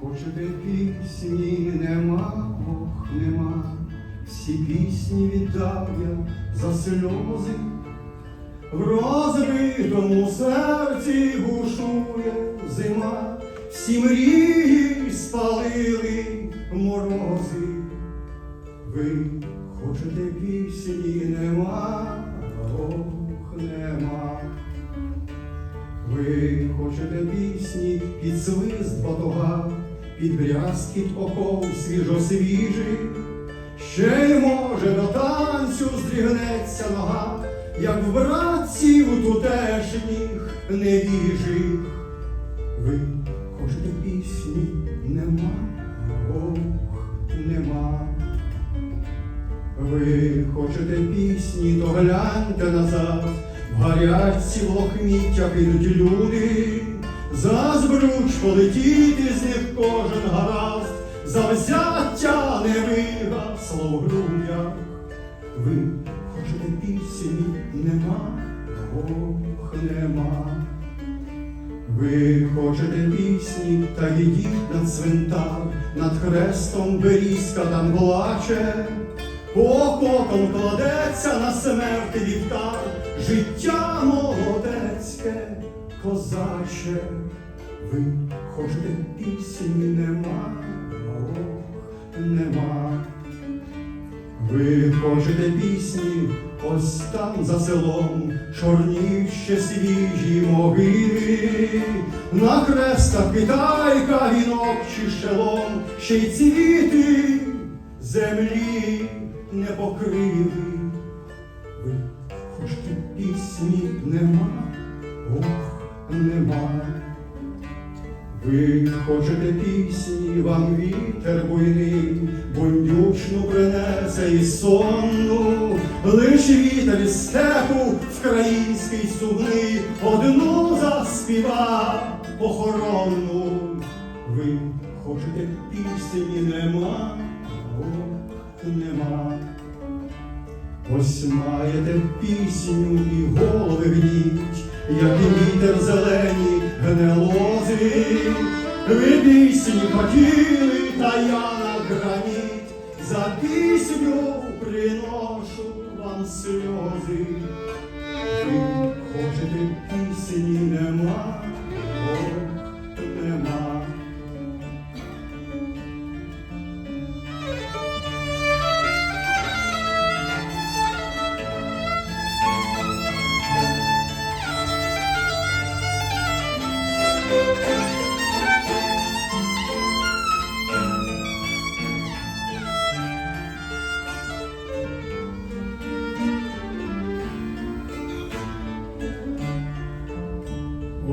Хочете пісні, нема, ох, нема, всі пісні віддав я за сльози, в розбитому серці бушує зима, всі мрії спалили морози. Ви хочете пісні, нема, ох, нема. Ви хочете пісні під свист батога, під брязкіт оков свіжо-свіжих, ще й може до танцю здрігнеться нога, як в братців тутешніх невіжих. Ви хочете пісні, нема, ох, нема. Ви хочете пісні, то гляньте назад, в гарячці лохміття підуть люди, за збруч полетіти з них кожен гаразд, за взяття не вигасло в грудях. Ви хочете пісні, нема, ох, нема. Ви хочете пісні, та йдіть на цвинтар, над хрестом берізка там плаче, покотом кладеться на смерти вівтар, життя молодецьке, козаче. Ви хочете пісні, нема, ох, нема. Ви хочете пісні, ось там за селом, чорні ще свіжі могили, на хрестах китайка, вінок чи шелом, ще й цвіти землі не покрили. Нема, ох, нема. Ви хочете пісні, вам вітер буйний, бундючну принесе і сонну, лиш вітер із степу вкраїнський сумний, одну заспіва похоронну. Ви хочете пісні, нема, ох, нема. Ось маєте пісню і голови гніть, як і вітер зелені гнелози. Ви пісні хотіли, та я на граніт, за пісню приношу вам сльози. Ви хочете пісні, нема,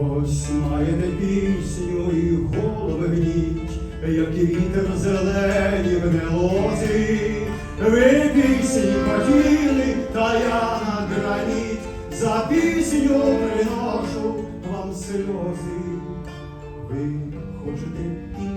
Ось маєте пісню і голови гніть, як і вітер зелені в нелозі, Ви пісні хотіли, та я на граніт, за пісню приношу вам сльози. Ви хочете пісню,